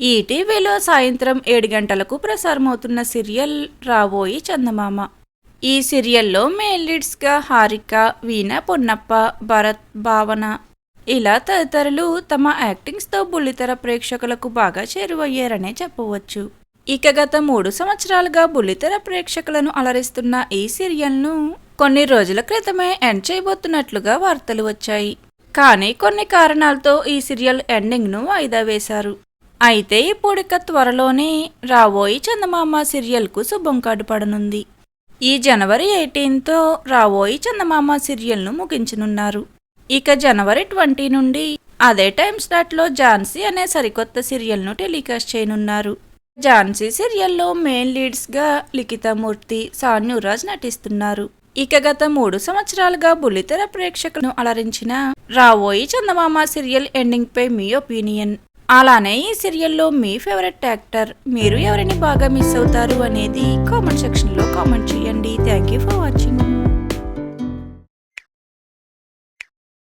ఈటీవీలో సాయంత్రం ఏడు గంటలకు ప్రసారమవుతున్న సీరియల్ రాబోయి చందమామ. ఈ సీరియల్లో మెయిన్ లీడ్స్గా హారిక వీణ పొన్నప్ప భరత్ భావన ఇలా తదితరులు తమ యాక్టింగ్స్తో బుల్లితెర ప్రేక్షకులకు బాగా చేరువయ్యారనే చెప్పవచ్చు. ఇక గత మూడు సంవత్సరాలుగా బుల్లితెర ప్రేక్షకులను అలరిస్తున్న ఈ సీరియల్ను కొన్ని రోజుల క్రితమే ఎండ్ చేయబోతున్నట్లుగా వార్తలు వచ్చాయి. కానీ కొన్ని కారణాలతో ఈ సీరియల్ ఎండింగ్ను వాయిదా వేశారు. అయితే ఇప్పుడిక త్వరలోనే రాబోయి చందమామ సీరియల్కు శుభం కార్డు పడనుంది ఈ జనవరి ఎయిటీన్తో రాబోయి చందమామ సీరియల్ను ముగించనున్నారు. ఇక జనవరి ట్వంటీ నుండి అదే టైం స్లాట్లో ఝాన్సీ అనే సరికొత్త సీరియల్ను టెలికాస్ట్ చేయనున్నారు. ఝాన్సీ సీరియల్లో మెయిన్ లీడ్స్గా లిఖితమూర్తి సాన్యురాజ్ నటిస్తున్నారు. ఇక గత మూడు సంవత్సరాలుగా బుల్లితెర ప్రేక్షకులను అలరించిన రావోయి చందమామ సీరియల్ ఎండింగ్ పై మీ ఒపీనియన్? అలానే ఈ సీరియల్లో మీ ఫేవరెట్ యాక్టర్ మీరు ఎవరిని బాగా మిస్ అవుతారు అనేది కామెంట్ సెక్షన్లో కామెంట్ చేయండి. Thank you for